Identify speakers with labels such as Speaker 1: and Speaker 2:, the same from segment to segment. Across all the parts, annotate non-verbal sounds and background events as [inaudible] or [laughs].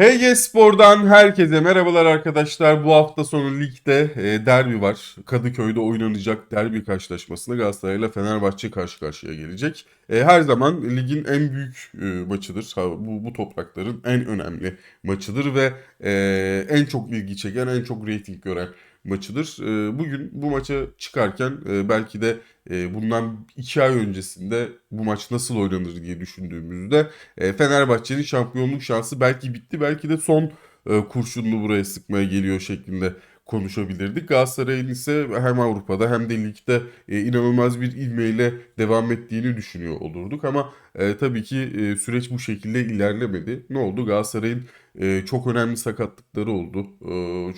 Speaker 1: HG Spor'dan herkese merhabalar arkadaşlar. Bu hafta sonu ligde e, derbi var. Kadıköy'de oynanacak derbi karşılaşmasında Galatasaray ile Fenerbahçe karşı karşıya gelecek. E, her zaman ligin en büyük e, maçıdır. Bu, bu toprakların en önemli maçıdır ve e, en çok ilgi çeken, en çok reyting gören maçıdır. E, bugün bu maça çıkarken e, belki de e, bundan iki ay öncesinde bu maç nasıl oynanır diye düşündüğümüzde e, Fenerbahçe'nin şampiyonluk şansı belki bitti belki de son e, kurşununu buraya sıkmaya geliyor şeklinde konuşabilirdik. Galatasaray'ın ise hem Avrupa'da hem de ligde inanılmaz bir ivmeyle devam ettiğini düşünüyor olurduk ama tabii ki süreç bu şekilde ilerlemedi. Ne oldu? Galatasaray'ın e, çok önemli sakatlıkları oldu.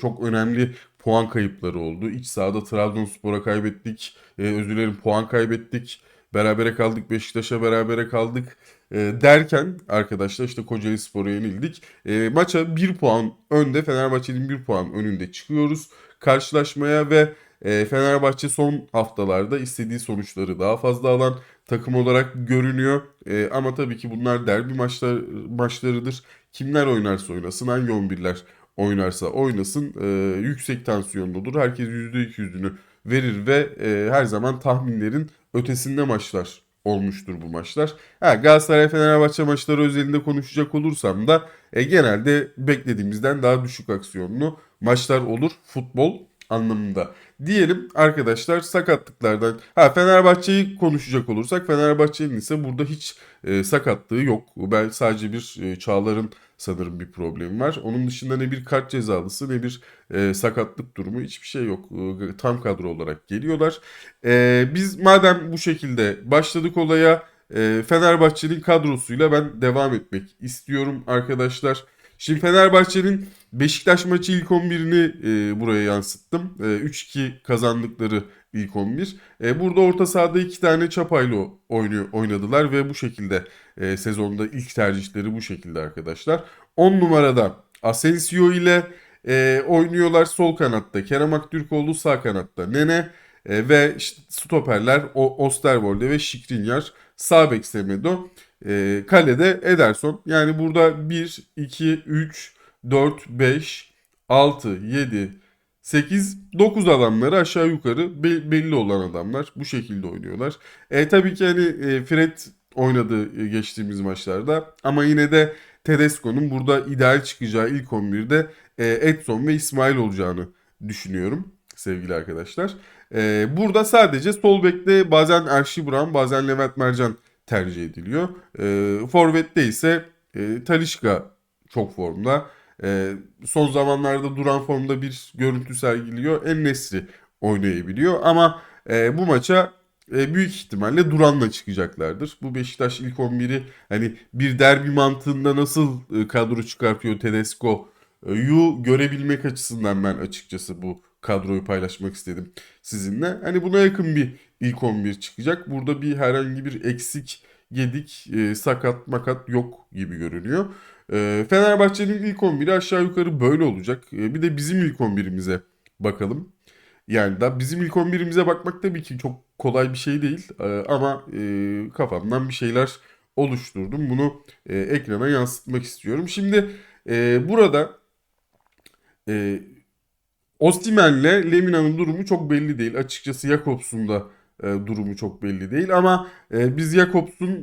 Speaker 1: Çok önemli puan kayıpları oldu. İç sahada Trabzonspor'a kaybettik. E, özür dilerim puan kaybettik. Berabere kaldık Beşiktaş'a berabere kaldık e, derken arkadaşlar işte Kocaeli Spor'a yenildik. E, maça 1 puan önde Fenerbahçe'nin 1 puan önünde çıkıyoruz karşılaşmaya ve e, Fenerbahçe son haftalarda istediği sonuçları daha fazla alan takım olarak görünüyor. E, ama tabii ki bunlar derbi maçlar maçlarıdır. Kimler oynarsa oynasın hangi 11'ler oynarsa oynasın e, yüksek tansiyonludur. Herkes %200'ünü verir ve e, her zaman tahminlerin ötesinde maçlar olmuştur bu maçlar. Ha, Galatasaray Fenerbahçe maçları özelinde konuşacak olursam da e, genelde beklediğimizden daha düşük aksiyonlu maçlar olur futbol anlamında. Diyelim arkadaşlar sakatlıklardan. Ha Fenerbahçe'yi konuşacak olursak Fenerbahçe'nin ise burada hiç e, sakatlığı yok. Ben sadece bir e, Çağlar'ın sanırım bir problemi var. Onun dışında ne bir kart cezalısı ne bir e, sakatlık durumu hiçbir şey yok. E, tam kadro olarak geliyorlar. E, biz madem bu şekilde başladık olaya e, Fenerbahçe'nin kadrosuyla ben devam etmek istiyorum arkadaşlar. Şimdi Fenerbahçe'nin Beşiktaş maçı ilk 11'ini e, buraya yansıttım. E, 3-2 kazandıkları ilk 11. E, burada orta sahada iki tane Çapaylı oynuyor, oynadılar ve bu şekilde e, sezonda ilk tercihleri bu şekilde arkadaşlar. 10 numarada Asensio ile e, oynuyorlar sol kanatta. Kerem Aktürkoğlu sağ kanatta. Nene e, ve stoperler o, Osterwolde ve Şikrinyar. Sağ bek Semedo. E, kalede Ederson. Yani burada 1, 2, 3, 4, 5, 6, 7, 8, 9 adamları aşağı yukarı be- belli olan adamlar. Bu şekilde oynuyorlar. E, tabii ki hani e, Fred oynadı e, geçtiğimiz maçlarda ama yine de Tedesco'nun burada ideal çıkacağı ilk 11'de e, Edson ve İsmail olacağını düşünüyorum sevgili arkadaşlar. Burada sadece sol bekte bazen Erşi Buran bazen Levent Mercan tercih ediliyor. Forvet'te ise Talişka çok formda. E, son zamanlarda duran formda bir görüntü sergiliyor. En oynayabiliyor ama e, bu maça e, büyük ihtimalle Duran'la çıkacaklardır. Bu Beşiktaş ilk 11'i hani bir derbi mantığında nasıl e, kadro çıkartıyor Tedesco e, görebilmek açısından ben açıkçası bu kadroyu paylaşmak istedim sizinle. Hani buna yakın bir ilk 11 çıkacak. Burada bir herhangi bir eksik, gedik, e, sakat, makat yok gibi görünüyor. E, Fenerbahçe'nin ilk 11'i aşağı yukarı böyle olacak. E, bir de bizim ilk 11'imize bakalım. Yani da bizim ilk 11'imize bakmak tabii ki çok kolay bir şey değil. E, ama e, kafamdan bir şeyler oluşturdum. Bunu e, ekrana yansıtmak istiyorum. Şimdi e, burada e, Osimhen'le Lemina'nın durumu çok belli değil. Açıkçası Jakobs'un da durumu çok belli değil. Ama biz Jakobs'un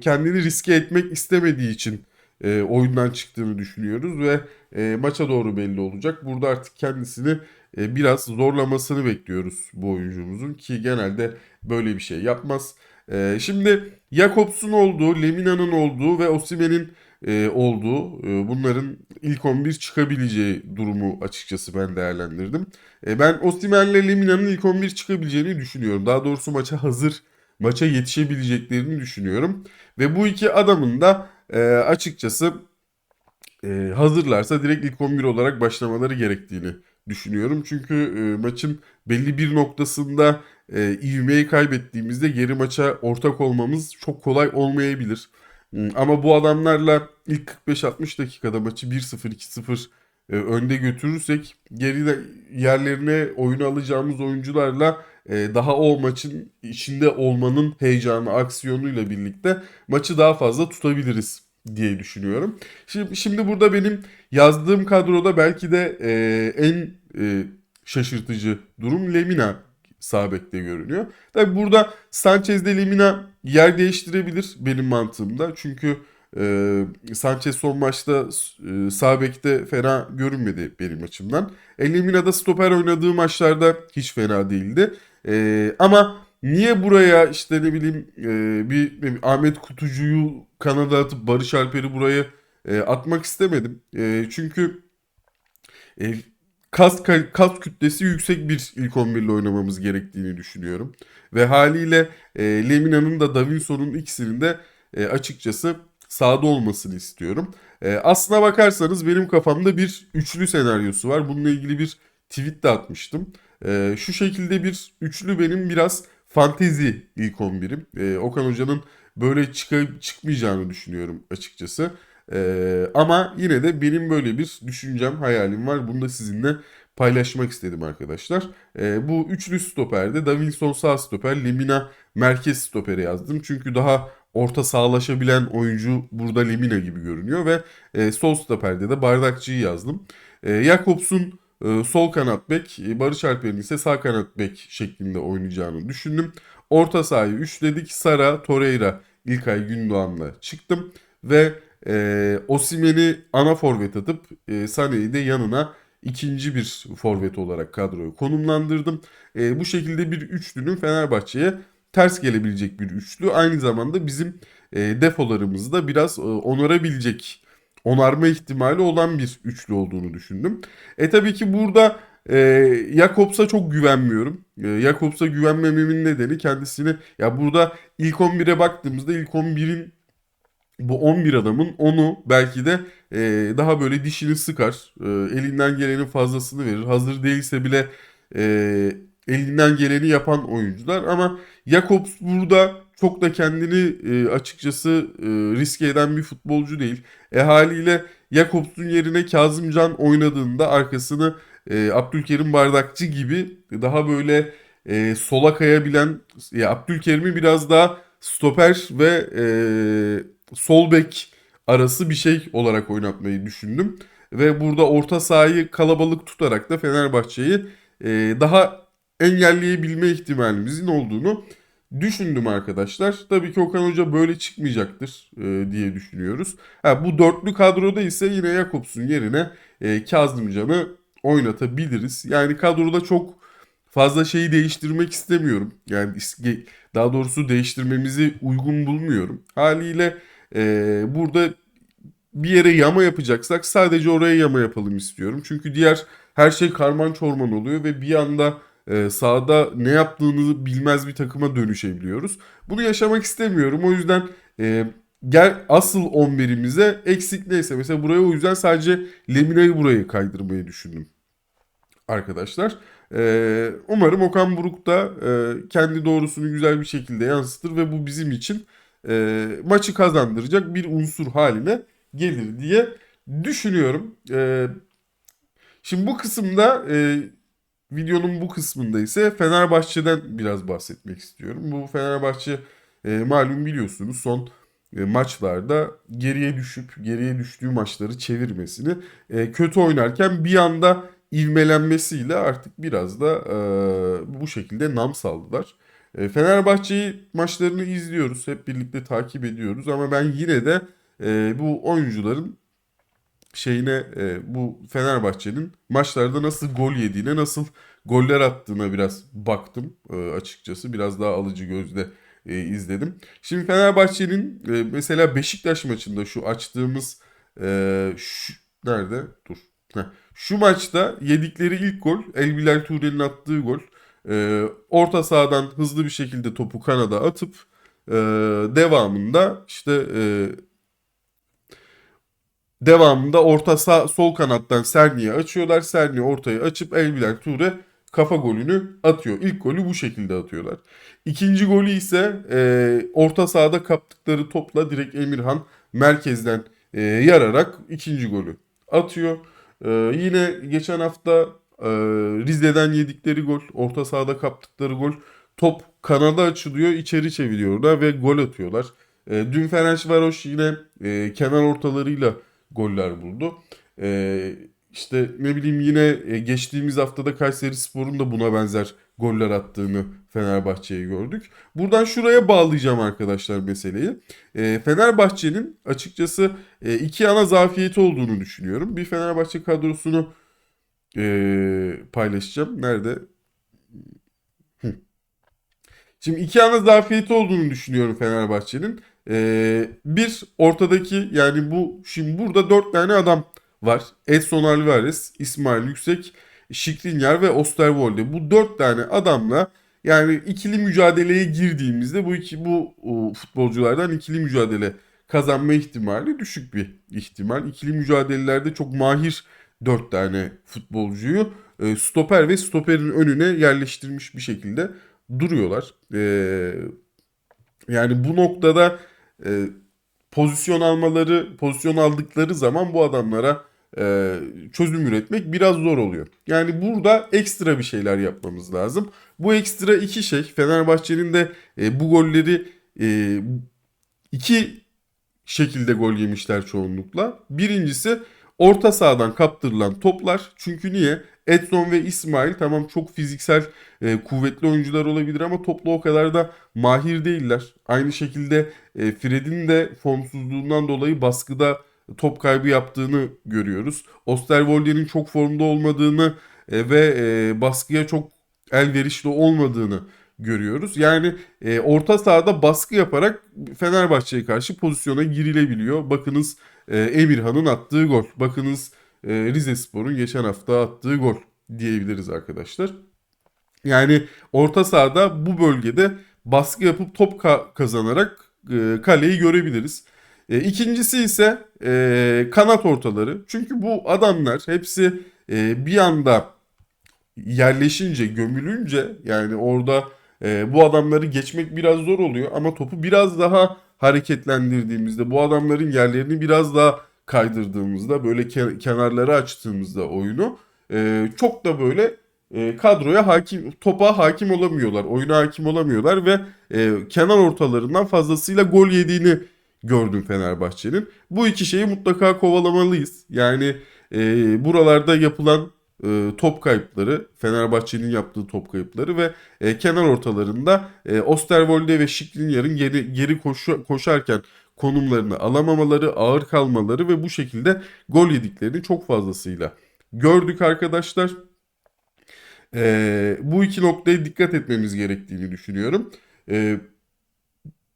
Speaker 1: kendini riske etmek istemediği için e, oyundan çıktığını düşünüyoruz ve e, maça doğru belli olacak. Burada artık kendisini e, biraz zorlamasını bekliyoruz bu oyuncumuzun ki genelde böyle bir şey yapmaz. E, şimdi Jakobs'un olduğu, Lemina'nın olduğu ve Osimhen'in e, olduğu e, bunların ilk 11 çıkabileceği durumu açıkçası ben değerlendirdim. E, ben Osimhen'le Lemina'nın ilk 11 çıkabileceğini düşünüyorum. Daha doğrusu maça hazır, maça yetişebileceklerini düşünüyorum. Ve bu iki adamın da e, açıkçası e, hazırlarsa direkt ilk 11 olarak başlamaları gerektiğini düşünüyorum. Çünkü e, maçın belli bir noktasında e, ivmeyi kaybettiğimizde geri maça ortak olmamız çok kolay olmayabilir. Ama bu adamlarla ilk 45-60 dakikada maçı 1-0, 2-0 e, önde götürürsek geride yerlerine oyunu alacağımız oyuncularla e, daha o maçın içinde olmanın heyecanı, aksiyonuyla birlikte maçı daha fazla tutabiliriz diye düşünüyorum. Şimdi, şimdi burada benim yazdığım kadroda belki de e, en e, şaşırtıcı durum Lemina sağ görünüyor. Tabi burada Sanchez de Lemina yer değiştirebilir benim mantığımda. Çünkü e, Sanchez son maçta e, sağ fena görünmedi benim açımdan. E, Lemina da stoper oynadığı maçlarda hiç fena değildi. E, ama niye buraya işte ne bileyim e, bir, bileyim, Ahmet Kutucu'yu kanada atıp Barış Alper'i buraya e, atmak istemedim. E, çünkü e, kas, kas kütlesi yüksek bir ilk 11 ile oynamamız gerektiğini düşünüyorum. Ve haliyle e, Lemina'nın da Davinson'un ikisinin de e, açıkçası sahada olmasını istiyorum. E, aslına bakarsanız benim kafamda bir üçlü senaryosu var. Bununla ilgili bir tweet de atmıştım. E, şu şekilde bir üçlü benim biraz fantezi ilk 11'im. E, Okan Hoca'nın böyle çıkıp çıkmayacağını düşünüyorum açıkçası. Ee, ama yine de benim böyle bir düşüncem, hayalim var. Bunu da sizinle paylaşmak istedim arkadaşlar. Ee, bu üçlü stoperde Davinson sağ stoper, Lemina merkez stopere yazdım. Çünkü daha orta sağlaşabilen oyuncu burada Lemina gibi görünüyor ve e, sol stoperde de Bardakçı'yı yazdım. E, Jakobs'un e, sol kanat bek, e, Barış Alper'in ise sağ kanat bek şeklinde oynayacağını düşündüm. Orta sahayı üçledik. Sara, Torreira, İlkay Gündoğan'la çıktım ve e, Osimhen'i ana forvet atıp e, Sané'yi de yanına ikinci bir forvet olarak kadroyu konumlandırdım. E, bu şekilde bir üçlünün Fenerbahçe'ye ters gelebilecek bir üçlü. Aynı zamanda bizim e, defolarımızı da biraz e, onarabilecek, onarma ihtimali olan bir üçlü olduğunu düşündüm. E tabii ki burada e, Jakobs'a çok güvenmiyorum. E, Jakobs'a güvenmememin nedeni kendisini ya burada ilk 11'e baktığımızda ilk 11'in bu 11 adamın onu belki de e, daha böyle dişini sıkar. E, elinden gelenin fazlasını verir. Hazır değilse bile e, elinden geleni yapan oyuncular. Ama Jakobs burada çok da kendini e, açıkçası e, riske eden bir futbolcu değil. E haliyle Jakobs'un yerine Kazımcan oynadığında arkasını e, Abdülkerim Bardakçı gibi daha böyle e, sola kayabilen ya Abdülkerim'i biraz daha stoper ve e, sol bek arası bir şey olarak oynatmayı düşündüm. Ve burada orta sahayı kalabalık tutarak da Fenerbahçe'yi e, daha engelleyebilme ihtimalimizin olduğunu düşündüm arkadaşlar. Tabii ki Okan Hoca böyle çıkmayacaktır e, diye düşünüyoruz. Ha, bu dörtlü kadroda ise yine Jakobs'un yerine e, Kazımcan'ı oynatabiliriz. Yani kadroda çok fazla şeyi değiştirmek istemiyorum. Yani daha doğrusu değiştirmemizi uygun bulmuyorum. Haliyle e, burada bir yere yama yapacaksak sadece oraya yama yapalım istiyorum. Çünkü diğer her şey karman çorman oluyor ve bir anda e, sahada ne yaptığını bilmez bir takıma dönüşebiliyoruz. Bunu yaşamak istemiyorum. O yüzden e, gel asıl 11'imize eksik neyse mesela buraya o yüzden sadece Lemina'yı buraya kaydırmayı düşündüm arkadaşlar. Ee, umarım Okan Buruk da e, kendi doğrusunu güzel bir şekilde yansıtır ve bu bizim için e, maçı kazandıracak bir unsur haline gelir diye düşünüyorum. E, şimdi bu kısımda e, videonun bu kısmında ise Fenerbahçe'den biraz bahsetmek istiyorum. Bu Fenerbahçe e, malum biliyorsunuz son e, maçlarda geriye düşüp geriye düştüğü maçları çevirmesini e, kötü oynarken bir anda ivmelenmesiyle artık biraz da e, bu şekilde nam saldılar. E, Fenerbahçe'yi maçlarını izliyoruz. Hep birlikte takip ediyoruz ama ben yine de e, bu oyuncuların şeyine e, bu Fenerbahçe'nin maçlarda nasıl gol yediğine, nasıl goller attığına biraz baktım e, açıkçası. Biraz daha alıcı gözle e, izledim. Şimdi Fenerbahçe'nin e, mesela Beşiktaş maçında şu açtığımız e, şu, nerede? Dur. Heh. Şu maçta yedikleri ilk gol Elbilal Ture'nin attığı gol. E, orta sahadan hızlı bir şekilde topu kanada atıp e, devamında işte e, devamında orta sağ sol kanattan Serni'ye açıyorlar. Serni ortaya açıp Elbilal Ture kafa golünü atıyor. İlk golü bu şekilde atıyorlar. İkinci golü ise e, orta sahada kaptıkları topla direkt Emirhan merkezden e, yararak ikinci golü atıyor. E, yine geçen hafta ee, Rize'den yedikleri gol, orta sahada kaptıkları gol. Top kanada açılıyor, içeri çeviriyorlar ve gol atıyorlar. E, dün Ferencvaros yine e, kenar ortalarıyla goller buldu. E, işte ne bileyim yine e, geçtiğimiz haftada Kayseri Spor'un da buna benzer goller attığını Fenerbahçe'ye gördük. Buradan şuraya bağlayacağım arkadaşlar meseleyi. E, Fenerbahçe'nin açıkçası e, iki ana zafiyeti olduğunu düşünüyorum. Bir Fenerbahçe kadrosunu e, paylaşacağım. Nerede? Hı. Şimdi iki ana zafiyeti olduğunu düşünüyorum Fenerbahçe'nin. E, bir ortadaki yani bu şimdi burada dört tane adam var. Edson Alvarez, İsmail Yüksek, Skriniar ve Osterwolde. Bu dört tane adamla yani ikili mücadeleye girdiğimizde bu iki bu futbolculardan ikili mücadele kazanma ihtimali düşük bir ihtimal. İkili mücadelelerde çok mahir dört tane futbolcuyu e, stoper ve stoperin önüne yerleştirmiş bir şekilde duruyorlar. E, yani bu noktada e, pozisyon almaları, pozisyon aldıkları zaman bu adamlara e, çözüm üretmek biraz zor oluyor. Yani burada ekstra bir şeyler yapmamız lazım. Bu ekstra iki şey Fenerbahçe'nin de e, bu golleri e, iki şekilde gol yemişler çoğunlukla. Birincisi orta sahadan kaptırılan toplar. Çünkü niye? Edson ve İsmail tamam çok fiziksel e, kuvvetli oyuncular olabilir ama topla o kadar da mahir değiller. Aynı şekilde e, Fred'in de formsuzluğundan dolayı baskıda top kaybı yaptığını görüyoruz. Osterwolde'nin çok formda olmadığını e, ve e, baskıya çok elverişli olmadığını görüyoruz. Yani e, orta sahada baskı yaparak Fenerbahçe'ye karşı pozisyona girilebiliyor. Bakınız e, Emirhan'ın attığı gol. Bakınız Rize Spor'un geçen hafta attığı gol diyebiliriz arkadaşlar. Yani orta sahada bu bölgede baskı yapıp top ka- kazanarak e, kaleyi görebiliriz. E, ikincisi ise e, kanat ortaları. Çünkü bu adamlar hepsi e, bir anda yerleşince, gömülünce yani orada e, bu adamları geçmek biraz zor oluyor. Ama topu biraz daha hareketlendirdiğimizde, bu adamların yerlerini biraz daha kaydırdığımızda, böyle ke- kenarları açtığımızda oyunu e, çok da böyle e, kadroya hakim, topa hakim olamıyorlar, oyuna hakim olamıyorlar ve e, kenar ortalarından fazlasıyla gol yediğini gördüm Fenerbahçe'nin. Bu iki şeyi mutlaka kovalamalıyız. Yani e, buralarda yapılan e, top kayıpları, Fenerbahçe'nin yaptığı top kayıpları ve e, kenar ortalarında e, Osterwolde ve Skriniar'ın geri, geri koşu, koşarken konumlarını alamamaları, ağır kalmaları ve bu şekilde gol yediklerini çok fazlasıyla gördük arkadaşlar. E, bu iki noktaya dikkat etmemiz gerektiğini düşünüyorum. E,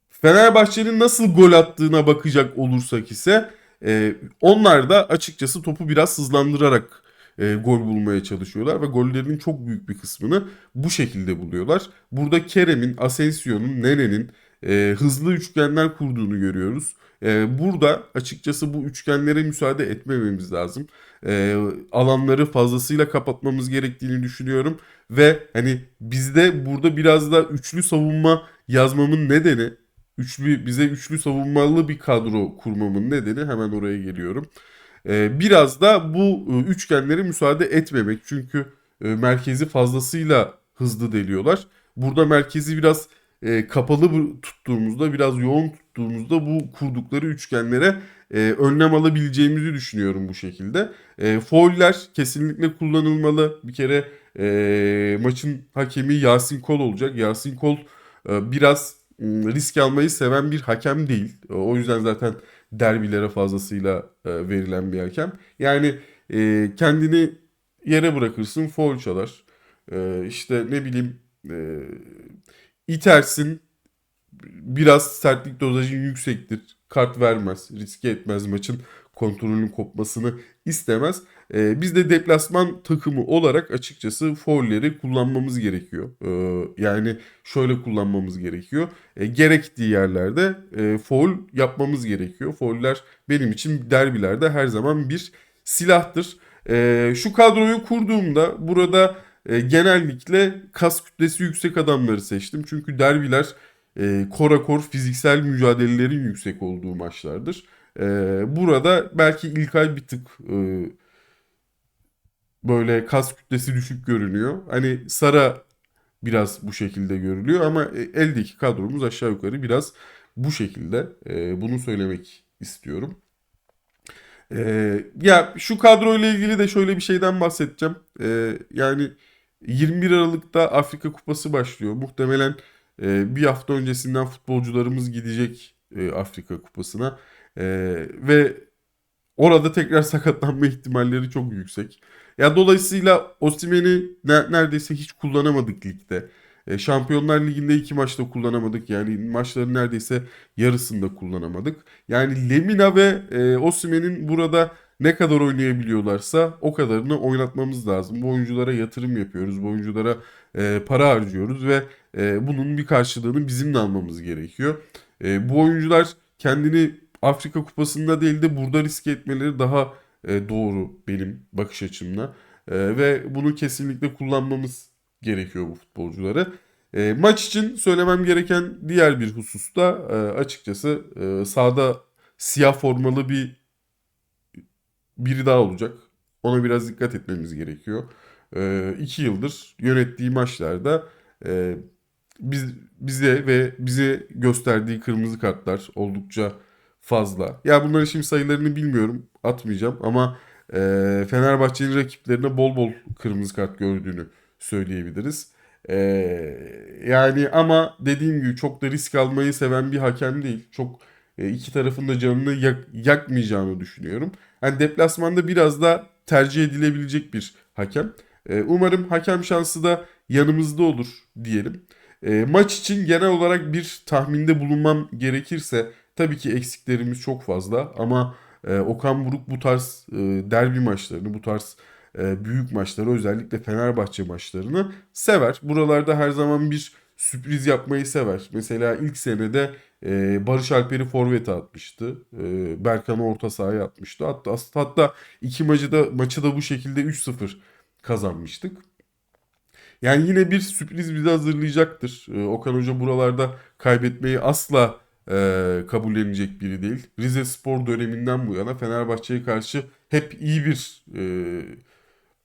Speaker 1: Fenerbahçe'nin nasıl gol attığına bakacak olursak ise e, onlar da açıkçası topu biraz hızlandırarak e, gol bulmaya çalışıyorlar ve gollerinin çok büyük bir kısmını bu şekilde buluyorlar. Burada Kerem'in, Asensio'nun, Nene'nin e, hızlı üçgenler kurduğunu görüyoruz. E, burada açıkçası bu üçgenlere müsaade etmememiz lazım. E, alanları fazlasıyla kapatmamız gerektiğini düşünüyorum ve hani bizde burada biraz da üçlü savunma yazmamın nedeni üçlü bize üçlü savunmalı bir kadro kurmamın nedeni hemen oraya geliyorum. Ee, biraz da bu e, üçgenlere müsaade etmemek. Çünkü e, merkezi fazlasıyla hızlı deliyorlar. Burada merkezi biraz e, kapalı tuttuğumuzda, biraz yoğun tuttuğumuzda bu kurdukları üçgenlere e, önlem alabileceğimizi düşünüyorum bu şekilde. E, fauller kesinlikle kullanılmalı. Bir kere e, maçın hakemi Yasin Kol olacak. Yasin Kol e, biraz m, risk almayı seven bir hakem değil. E, O yüzden zaten derbilere fazlasıyla e, verilen bir hakem. Yani e, kendini yere bırakırsın, foul çalar. E, işte ne bileyim e, itersin, biraz sertlik dozajın yüksektir. Kart vermez, riske etmez maçın kontrolünün kopmasını istemez. Ee, biz de deplasman takımı olarak açıkçası foulleri kullanmamız gerekiyor. Ee, yani şöyle kullanmamız gerekiyor. E, gerektiği yerlerde e, foul yapmamız gerekiyor. Fauller benim için derbilerde her zaman bir silahtır. E, şu kadroyu kurduğumda burada e, genellikle kas kütlesi yüksek adamları seçtim. Çünkü derbiler e, korakor fiziksel mücadelelerin yüksek olduğu maçlardır. E, burada belki İlkay bir tık e, böyle kas kütlesi düşük görünüyor. Hani Sara biraz bu şekilde görülüyor ama e, eldeki kadromuz aşağı yukarı biraz bu şekilde. E, bunu söylemek istiyorum. E, ya şu kadroyla ilgili de şöyle bir şeyden bahsedeceğim. E, yani 21 Aralık'ta Afrika Kupası başlıyor. Muhtemelen e, bir hafta öncesinden futbolcularımız gidecek e, Afrika Kupası'na. E, ve orada tekrar [laughs] sakatlanma ihtimalleri çok yüksek. Ya dolayısıyla Osimhen'i ne- neredeyse hiç kullanamadık ligde. E, Şampiyonlar Ligi'nde iki maçta kullanamadık. Yani maçların neredeyse yarısında kullanamadık. Yani Lemina ve e, Osimhen'in burada ne kadar oynayabiliyorlarsa o kadarını oynatmamız lazım. Bu oyunculara yatırım yapıyoruz. Bu oyunculara e, para harcıyoruz ve e, bunun bir karşılığını bizim de almamız gerekiyor. E, bu oyuncular kendini Afrika Kupası'nda değil de burada riske etmeleri daha e, doğru benim bakış açımla. E, ve bunu kesinlikle kullanmamız gerekiyor bu futbolcuları. E, maç için söylemem gereken diğer bir husus da e, açıkçası e, sahada siyah formalı bir biri daha olacak. Ona biraz dikkat etmemiz gerekiyor. E, iki yıldır yönettiği maçlarda e, biz bize ve bize gösterdiği kırmızı kartlar oldukça fazla. Ya bunların şimdi sayılarını bilmiyorum, atmayacağım ama e, Fenerbahçe'nin rakiplerine bol bol kırmızı kart gördüğünü söyleyebiliriz. E, yani ama dediğim gibi çok da risk almayı seven bir hakem değil. Çok e, iki tarafın da canını yak- yakmayacağını düşünüyorum. Yani deplasmanda biraz da tercih edilebilecek bir hakem. E, umarım hakem şansı da yanımızda olur diyelim. E, maç için genel olarak bir tahminde bulunmam gerekirse tabii ki eksiklerimiz çok fazla ama e, Okan Buruk bu tarz e, derbi maçlarını, bu tarz e, büyük maçları özellikle Fenerbahçe maçlarını sever. Buralarda her zaman bir sürpriz yapmayı sever. Mesela ilk senede e, Barış Alper'i forvete atmıştı. E, Berkan'ı orta sahaya atmıştı. Hatta hatta iki maçı da maçı da bu şekilde 3-0 kazanmıştık. Yani yine bir sürpriz bizi hazırlayacaktır. Ee, Okan Hoca buralarda kaybetmeyi asla e, kabullenecek biri değil. Rize Spor döneminden bu yana Fenerbahçe'ye karşı hep iyi bir e,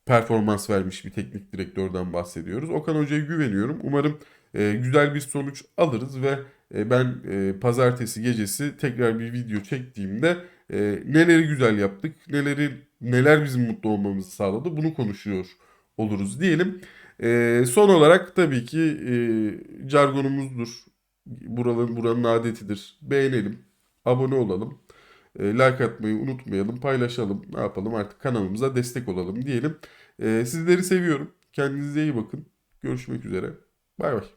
Speaker 1: performans vermiş bir teknik direktörden bahsediyoruz. Okan Hoca'ya güveniyorum. Umarım e, güzel bir sonuç alırız ve e, ben e, pazartesi gecesi tekrar bir video çektiğimde e, neleri güzel yaptık, neleri neler bizim mutlu olmamızı sağladı bunu konuşuyor oluruz diyelim. E, son olarak tabii ki e, jargonumuzdur. Buranın, buranın adetidir. Beğenelim, abone olalım, e, like atmayı unutmayalım, paylaşalım. Ne yapalım artık kanalımıza destek olalım diyelim. E, sizleri seviyorum. Kendinize iyi bakın. Görüşmek üzere. Bay bay.